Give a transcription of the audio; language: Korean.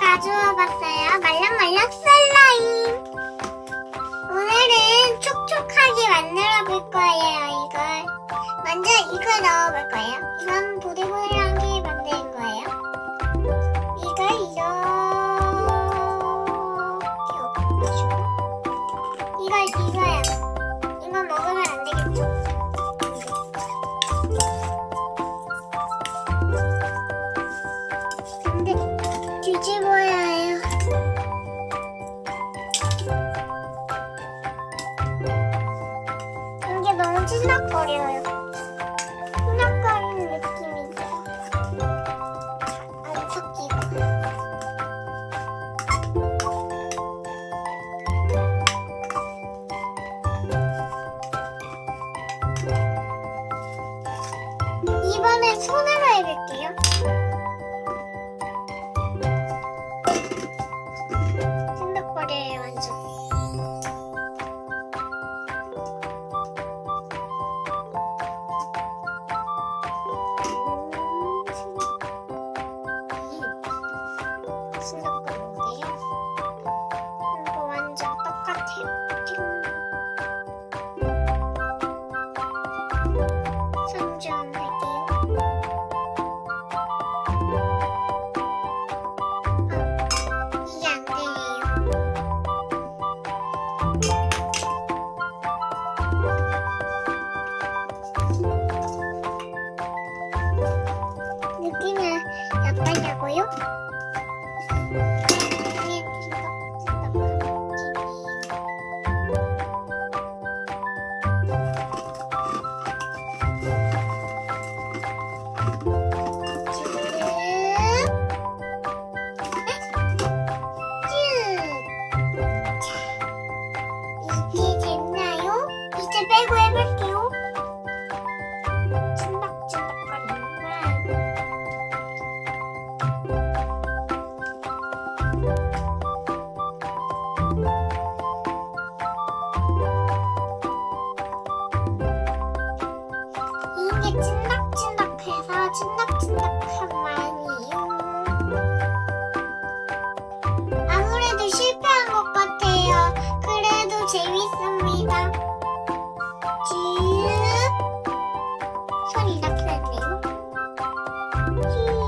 가져와 봤어요. 말랑말랑 슬라임. 오늘은 촉촉하게 만들어 볼 거예요, 이걸. 먼저 이걸 넣어 볼 거예요. 너무 찐득거려요. 찐득거리는 느낌이죠. 안 섞이고. 이번엔 손으로 해볼게요. 이제 빼고 해볼게요. 재밌습니다. 지읒 소리 이렇게 났네요. 지읒